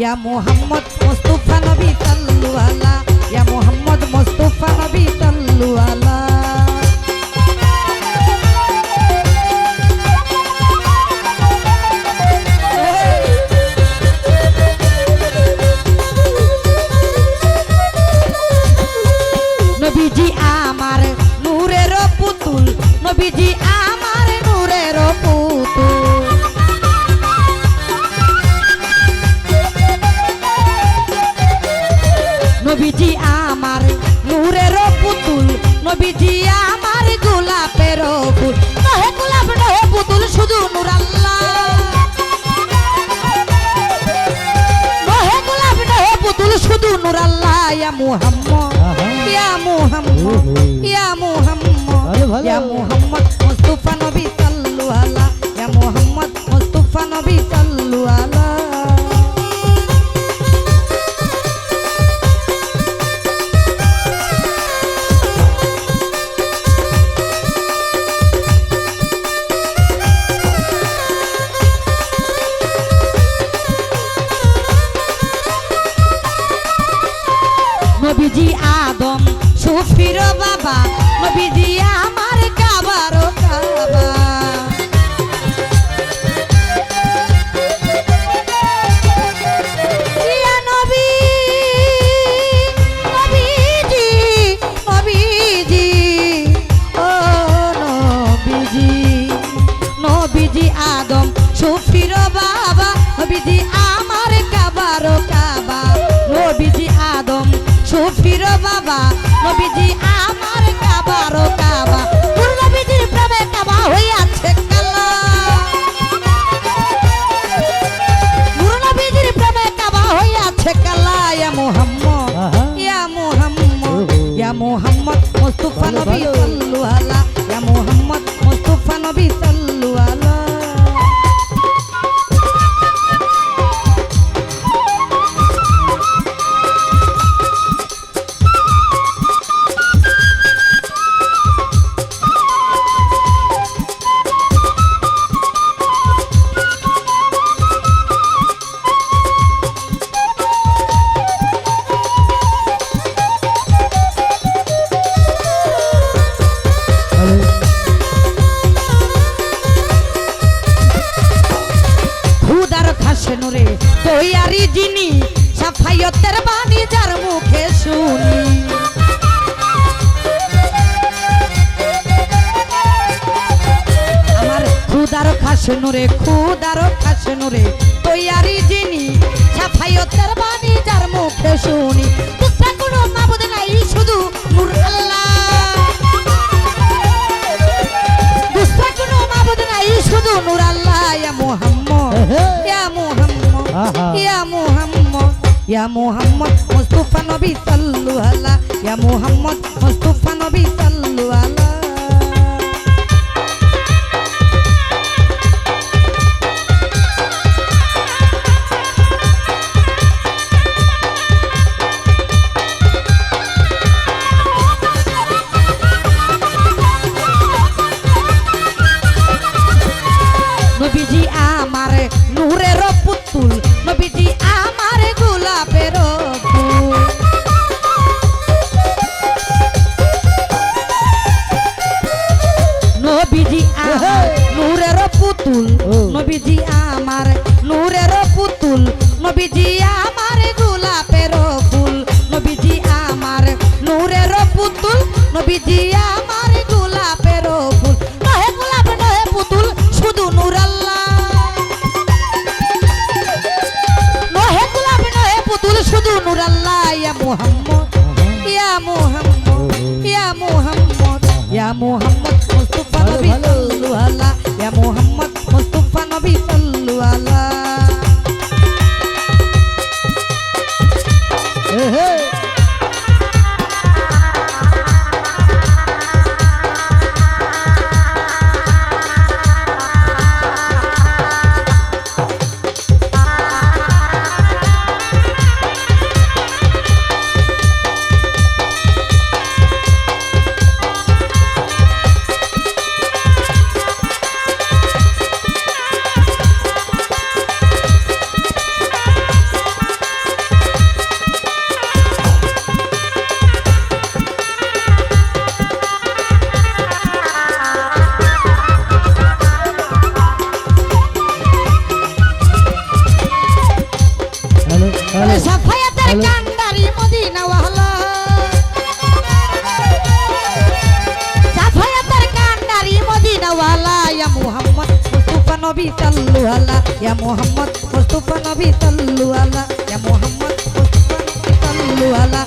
ইয়া মোহাম্মদ মুস্তাফা নবী সাল্লু আলা ইয়া মোহাম্মদ ইয়া মুহাম্মদ। ইয়া মুহাম্মদ সুফির বাবা নবীজি আমার কাবারও কাবা। আদম, সুফির বাবা, নবীজি আমার কাবারও কাবা। নবীজি আদম, সুফির বাবা নবীজি সাফাইয়তের বাণী যার মুখে শুনি। আমার খুদার খাসে নুরে খুদার খাসে নুরে, তৈয়ারি যিনি সাফাইয়তের বাণী যার মুখে শুনি। ইয়া মোহাম্মদ মুস্তাফা নবী সাল্লু আলা ইয়া মুহাম্মদ নূরের পুতুল। নবীজি আমার নূরের পুতুল নবীজি আমার গোলাপের ফুল নবীজি আমার নূরের পুতুল নবীজি আমার গোলাপের ফুল নহে গোলাপ নহে পুতুল শুধু নূর আল্লাহ নহে গোলাপ নহে পুতুল শুধু নূর আল্লাহ ইয়া মুহাম্মদ ইয়া মুহাম্মদ ইয়া মুহাম্মদ ইয়া মুহাম্মদ মুস্তাফা নবী ভালো। মুহাম্মদ মুস্তাফা নবী সাল্লু আলা কান্দারি মদিনাওয়ালা সাফায়াতের কান্দারি মদিনাওয়ালা ইয়া মুহাম্মদ মুস্তফা নবী সাল্লু আলা। ইয়া মুহাম্মদ মুস্তফা নবী সাল্লু আলা। ইয়া মুহাম্মদ মুস্তফা নবী সাল্লু আলা।